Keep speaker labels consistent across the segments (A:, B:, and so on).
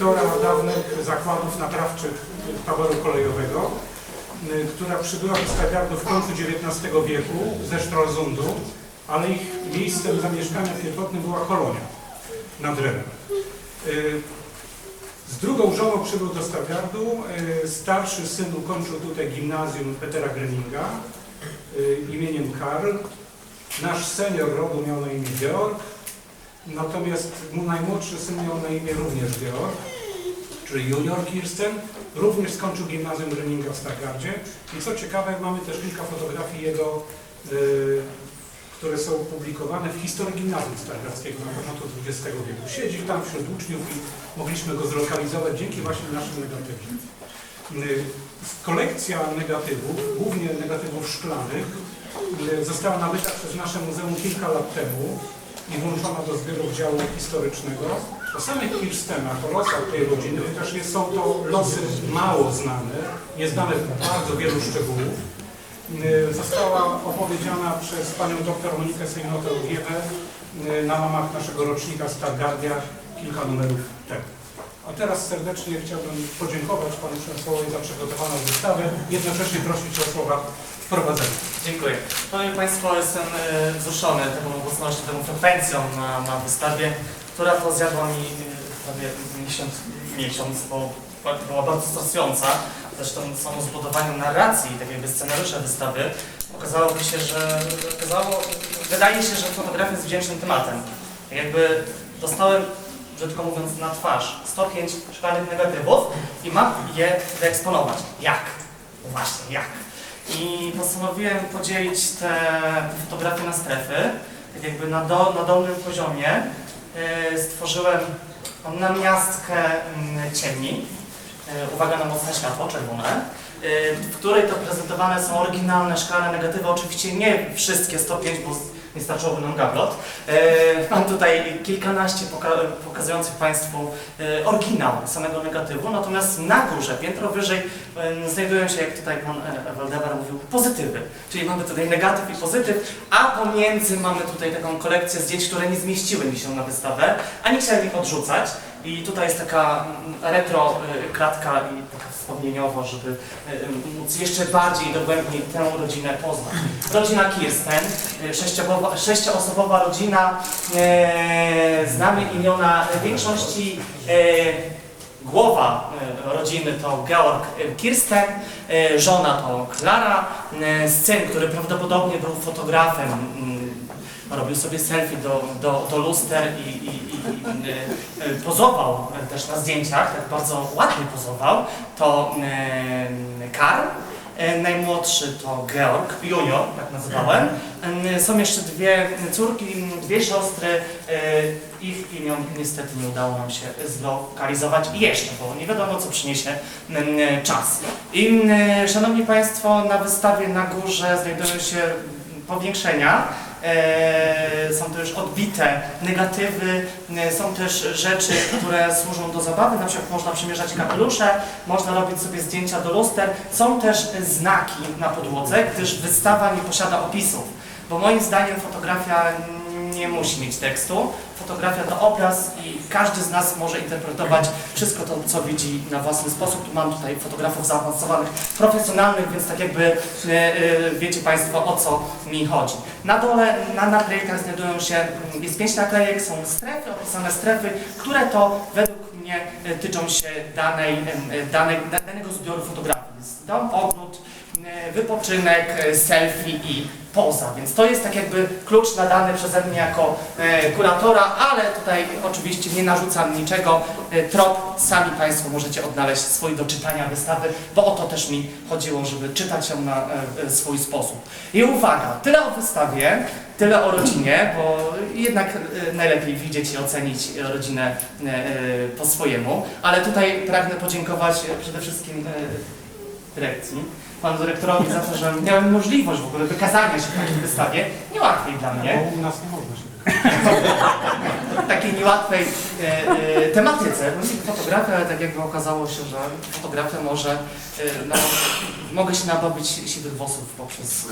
A: dyrektora dawnych zakładów naprawczych taboru kolejowego, y, która przybyła do Stagardu w końcu XIX wieku ze Stralsundu, ale ich miejscem zamieszkania pierwotnym była kolonia nad Renem. Y, Z drugą żoną przybył do Stagardu. y, Starszy syn ukończył tutaj gimnazjum Petera Greninga imieniem Karl. Nasz senior rodu miał na imię Georg, natomiast najmłodszy syn miał na imię również Georg, czyli junior Kirsten. Również skończył gimnazjum Greninga w Stargardzie. I co ciekawe, mamy też kilka fotografii jego, y, które są publikowane w historii gimnazjum stargardzkiego na początku XX wieku. Siedzi tam wśród uczniów i mogliśmy go zlokalizować dzięki właśnie naszym negatywom. Y, Kolekcja negatywów, głównie negatywów szklanych, y, została nabyta przez nasze muzeum kilka lat temu i włączona do zbiorów działu historycznego. O samych Kirstenach, o losach tej rodziny, chociaż jest, są to losy mało znane, nieznane bardzo wielu szczegółów, y, została opowiedziana przez panią dr Monikę Sejnotę-Ogiewę y, na łamach naszego rocznika Stargardia kilka numerów temu. A teraz serdecznie chciałbym podziękować panu Przemysłowowi za przygotowaną wystawę, jednocześnie prosić o słowa wprowadzenia.
B: Dziękuję. Szanowni Państwo, jestem e, wzruszony tą obecnością, tą frekwencją na, na wystawie, która to zjadła mi e, prawie miesiąc, miesiąc bo była bardzo stresująca. Zresztą samo zbudowanie narracji, tak jakby scenariusza wystawy, okazałoby się, że okazało, wydaje się, że fotografia jest wdzięcznym tematem. Tak jakby dostałem, brzydko mówiąc, na twarz 105 szklanych negatywów i mam je wyeksponować. Jak? Właśnie, jak? I postanowiłem podzielić te fotografie na strefy, tak jakby na, do, na dolnym poziomie e, stworzyłem namiastkę mm, ciemni, e, uwaga na mocne światło, czerwone, w której to prezentowane są oryginalne szklane negatywy, oczywiście nie wszystkie 105, bo nie starczyłoby nam gablot. E, Mam tutaj kilkanaście poka pokazujących Państwu e, oryginał samego negatywu, natomiast na górze, piętro wyżej, znajdują się, jak tutaj Pan e, Waldemar mówił, pozytywy. Czyli mamy tutaj negatyw i pozytyw, a pomiędzy mamy tutaj taką kolekcję zdjęć, które nie zmieściły mi się na wystawę, a nie chciałem ich odrzucać. I tutaj jest taka mm, retro kratka i taka wspomnieniowo, żeby e, móc jeszcze bardziej dogłębnie tę rodzinę poznać. Rodzina Kirsten, e, sześcioosobowa, rodzina, e, znamy imiona większości Głowa rodziny to Georg Kirsten, żona to Klara, syn, który prawdopodobnie był fotografem, robił sobie selfie do, do, do luster i, i, i, i e, e, pozował też na zdjęciach, tak bardzo ładnie pozował, to e, Karl. Najmłodszy to Georg, junior, tak nazywałem. Są jeszcze dwie córki, dwie siostry. Ich imion niestety nie udało nam się zlokalizować jeszcze, bo nie wiadomo co przyniesie czas. I Szanowni Państwo, na wystawie na górze znajdują się powiększenia. E, Są to już odbite negatywy, e, są też rzeczy, które służą do zabawy, na przykład można przymierzać kapelusze, można robić sobie zdjęcia do luster. Są też znaki na podłodze, gdyż wystawa nie posiada opisów, bo moim zdaniem fotografia nie musi mieć tekstu. Fotografia to obraz i każdy z nas może interpretować wszystko to, co widzi na własny sposób. Mam tutaj fotografów zaawansowanych, profesjonalnych, więc tak jakby e, e, wiecie Państwo o co mi chodzi. Na dole, na naklejkach znajdują się, mm, jest pięć naklejek, są strefy, opisane strefy, które to według mnie e, tyczą się danej, danej, da- danego zbioru fotografii. Dom, ogród, wypoczynek, selfie i poza. Więc to jest tak jakby klucz nadany przeze mnie jako e, kuratora, ale tutaj oczywiście nie narzucam niczego. E, trop sami Państwo możecie odnaleźć swój do czytania wystawy, bo o to też mi chodziło, żeby czytać ją na e, swój sposób. I uwaga, tyle o wystawie, tyle o rodzinie, bo jednak najlepiej widzieć i ocenić rodzinę po swojemu, ale tutaj pragnę podziękować przede wszystkim dyrekcji panu dyrektorowi za to, że miałem możliwość w ogóle wykazania się w takiej wystawie. Niełatwej dla mnie,
A: Bo u nas nie można się
B: w takiej niełatwej e, e, tematyce. Fotografia, ale tak jakby okazało się, że fotografia może, e, no, mogę się nabawić siwych włosów poprzez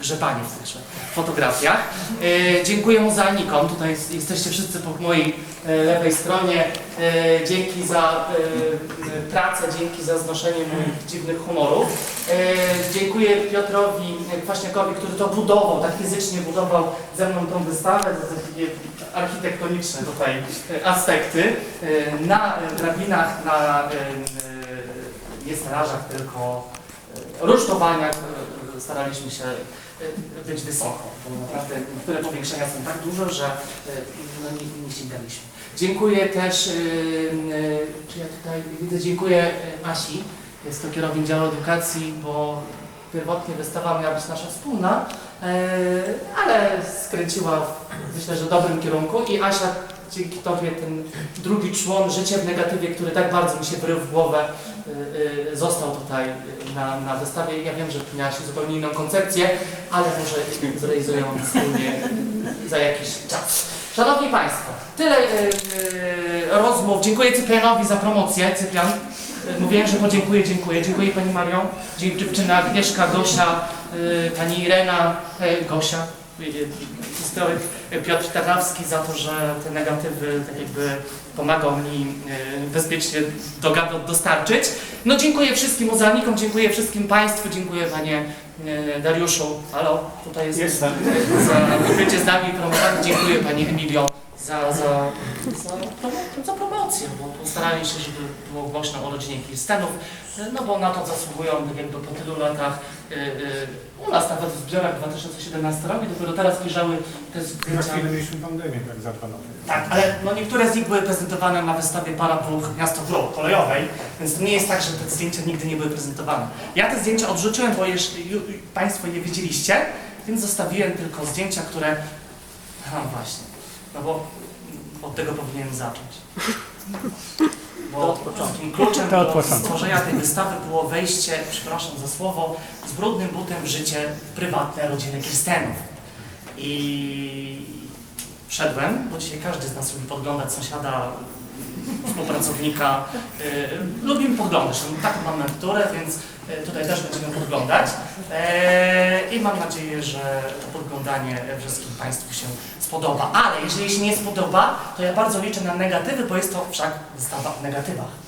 B: grzebanie w tychże fotografiach. E, dziękuję muzealnikom, tutaj jest- jesteście wszyscy po mojej e, lewej stronie. E, dzięki za e, e, pracę, dzięki za znoszenie moich dziwnych humorów. E, dziękuję Piotrowi Kwaśniakowi, który to budował, tak fizycznie budował ze mną tą wystawę, to takie architektoniczne tutaj e, aspekty. E, na drabinach, na e, e, nie stelażach, tylko rusztowaniach staraliśmy się być wysoko, bo naprawdę niektóre powiększenia są tak duże, że e, no, nie, nie sięgaliśmy. Dziękuję też, e, e, czy ja tutaj widzę, dziękuję e, Asi, jest to kierownik działu edukacji, bo pierwotnie wystawa miała być nasza wspólna, e, ale skręciła w, myślę, że dobrym kierunku i Asia, dzięki Tobie ten drugi człon życia w negatywie, który tak bardzo mi się wrył w głowę, y, y, został tutaj na, na wystawie. Ja wiem, że miałaś zupełnie inną koncepcję, ale może zrealizują ją wspólnie za jakiś czas. Szanowni Państwo, tyle y, rozmów. Dziękuję Cyprianowi za promocję. Cyprian, mówiłem, że podziękuję, dziękuję. Dziękuję Pani Dzie- dziewczyna Agnieszka, Gosia, Pani Irena, y, Gosia, historyk Piotr Tarnawski za to, że te negatywy tak jakby pomagał mi e, bezpiecznie do gadu dostarczyć. No dziękuję wszystkim muzealnikom, dziękuję wszystkim Państwu, dziękuję Panie e, Dariuszu. Halo, tutaj jest
A: Jestem.
B: za bycie z nami promowany. Dziękuję Pani Emilio za, za, za, za promocję, bo postarali się, żeby było głośno o rodzinie Kirstenów, no bo na to zasługują, tak jakby po tylu latach e, u nas nawet w zbiorach 2017 roku, dopiero teraz wyjrzały te zdjęcia.
A: chwilę mieliśmy pandemię, tak zapanował.
B: Tak, ale no niektóre z nich były prezentowane na wystawie Parapluch Miasto Wróg kolejowej, więc to nie jest tak, że te zdjęcia nigdy nie były prezentowane. Ja te zdjęcia odrzuciłem, bo jeśli Państwo je widzieliście, więc zostawiłem tylko zdjęcia, które... A właśnie, no bo od tego powinienem zacząć. Bo tym kluczem do stworzenia tej wystawy było wejście, przepraszam za słowo, z brudnym butem w życie prywatne rodziny Kirstenów. I wszedłem, bo dzisiaj każdy z nas lubi podglądać sąsiada, współpracownika. Yy, lubimy podglądać, taką mam naturę, więc yy, tutaj też będziemy podglądać. Yy, I mam nadzieję, że to podglądanie wszystkim Państwu się spodoba. Ale jeżeli się nie spodoba, to ja bardzo liczę na negatywy, bo jest to wszak wystawa w negatywach.